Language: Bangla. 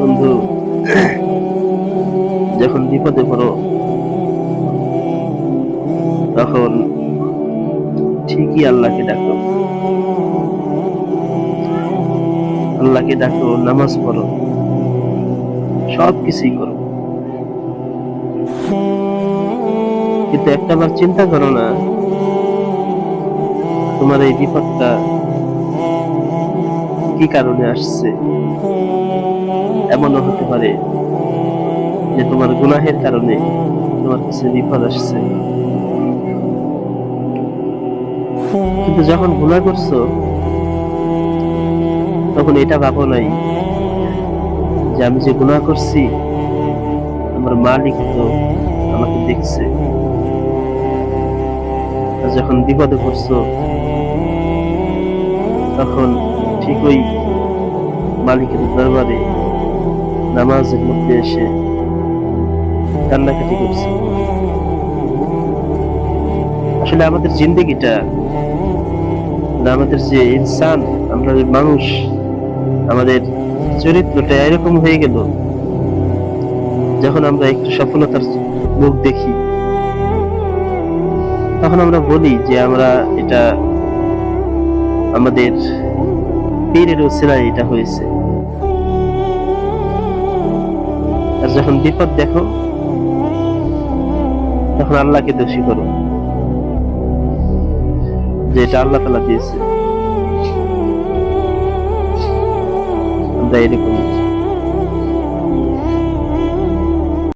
বন্ধু, যখন বিপদে পড়ো, তখন ঠিকই আল্লাহকে ডাকো। আল্লাহকে ডাকো, নামাজ পড়ো সব কিছুই করো। কিন্তু একটা বার চিন্তা করো না, তোমার এই বিপদটা কি কারণে আসছে? এমনও হতে পারে যে তোমার গুনাহের কারণে তোমার কাছে বিপদ আসছে। কিন্তু যখন গুনাহ করছ, তখন এটা ভাবো নাই যে আমি যে গুনাহ করছি, আমার মালিক তো আমাকে দেখছে। যখন বিপদে পড়ছো, তখন ঠিকই মালিকের দরবারে নামাজের মধ্যে এসে কান্নাকাটি করছে। আসলে আমাদের জিন্দগিটা আমাদের যে ইনসান, আমরা যে মানুষ, আমাদের চরিত্রটা এরকম হয়ে গেল, যখন আমরা একটু সফলতার মুখ দেখি, তখন আমরা বলি যে আমরা এটা আমাদের পীরের ওসিলায় এটা হয়েছে। আর যখন বিপদ দেখো, তখন আল্লাহকে দোষী করো। যে এটা আল্লাহ তালা দিয়েছে। আমরা এরকম